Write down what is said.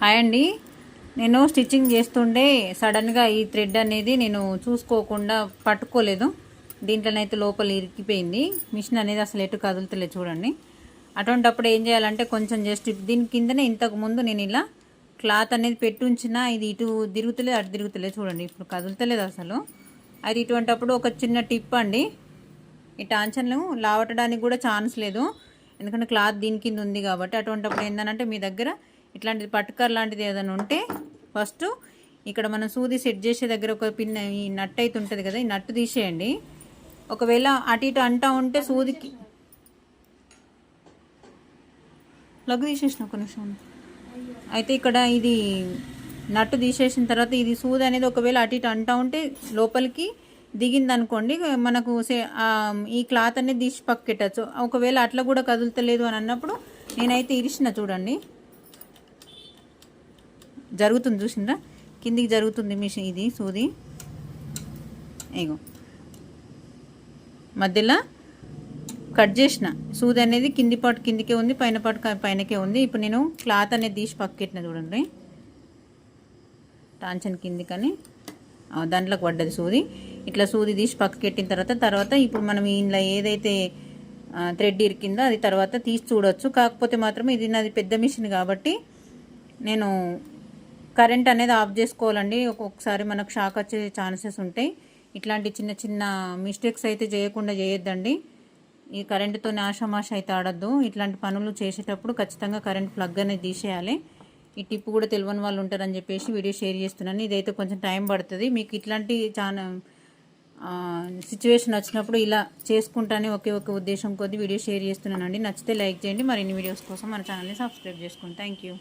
Hi అండి. నేను stitching చేస్తుండే సడన్గా ఈ థ్రెడ్ అనేది నేను చూసుకోకుండా పట్టుకోలేదు. దీంట్లోనైతే లోపల ఇరికిపోయింది. మిషన్ అనేది అసలు ఎటు కదులుతలే చూడండి. అటువంటప్పుడు ఏం చేయాలంటే కొంచెం జస్ట్ దీని కిందనే ఇంతకు ముందు నేను ఇలా క్లాత్ అనేది పెట్టుంచినా ఇది ఇటు తిరుగుతలేదు అటు తిరుగుతలేదు చూడండి. ఇప్పుడు కదులుతలేదు అసలు. అది ఇటువంటప్పుడు ఒక చిన్న టిప్ అండి. ఈ టాన్షన్లు లావటడానికి కూడా ఛాన్స్ లేదు. ఎందుకంటే క్లాత్ దీని కింద ఉంది కాబట్టి అటువంటిప్పుడు ఏంటంటే మీ దగ్గర ఇట్లాంటిది పట్టుకర్ లాంటిది ఏదైనా ఉంటే ఫస్ట్ ఇక్కడ మనం సూది సెట్ చేసే దగ్గర ఒక పిన్ ఈ నట్ అయితే ఉంటుంది కదా ఈ నట్టు తీసేయండి. ఒకవేళ అటు ఇటు అంటా ఉంటే సూదికి లగ్గు తీసేసిన ఒక నిమిషం అయితే ఇక్కడ ఇది నట్టు తీసేసిన తర్వాత ఇది సూది అనేది ఒకవేళ అటు ఇటు అంటా ఉంటే లోపలికి దిగింది అనుకోండి మనకు సే- ఈ క్లాత్ అనేది తీసి పక్కెట్టచ్చు ఒకవేళ అట్లా కూడా కదులుతలేదు అని అన్నప్పుడు నేనైతే ఇరిచిన చూడండి. జరుగుతుంది చూసిండ్రా? కిందికి జరుగుతుంది మిషన్ ఇది సూది. ఇగో. మధ్యలో కట్ చేసిన. సూది అనేది కింది పాటు కిందికే ఉంది పైన పాటు పైనకే ఉంది. ఇప్పుడు నేను క్లాత్ అనేది తీసి పక్కెట్టిన చూడండి. టాంచన్ కిందికని. దాంట్లోకి పడ్డది సూది. ఇట్లా సూది తీసి పక్కకెట్టిన తర్వాత తర్వాత ఇప్పుడు మనం ఇంట్లో ఏదైతే థ్రెడ్ ఇరికిందో అది తర్వాత తీసి చూడొచ్చు. కాకపోతే మాత్రం ఇది నాది పెద్ద మిషన్ కాబట్టి నేను కరెంట్ అనేది ఆఫ్ చేసుకోవాలండి. ఒక్కొక్కసారి మనకు షాక్ వచ్చే ఛాన్సెస్ ఉంటాయి. ఇట్లాంటి చిన్న చిన్న మిస్టేక్స్ అయితే చేయకుండా చేయొద్దండి. ఈ కరెంటుతో ఆషామాష అయితే ఆడద్దు. ఇట్లాంటి పనులు చేసేటప్పుడు ఖచ్చితంగా కరెంట్ ప్లగ్ అనేది తీసేయాలి. ఈ టిప్ కూడా తెలియని వాళ్ళు ఉంటారని చెప్పేసి వీడియో షేర్ చేస్తున్నాను. ఇదైతే కొంచెం టైం పడుతుంది. మీకు ఇట్లాంటి చాలా సిచ్యువేషన్ వచ్చినప్పుడు ఇలా చేసుకుంటానే ఒకే ఒక ఉద్దేశం కొద్ది వీడియో షేర్ చేస్తున్నానండి. నచ్చితే లైక్ చేయండి. మరిన్ని వీడియోస్ కోసం మన ఛానల్ని సబ్స్క్రైబ్ చేసుకోండి థ్యాంక్ యూ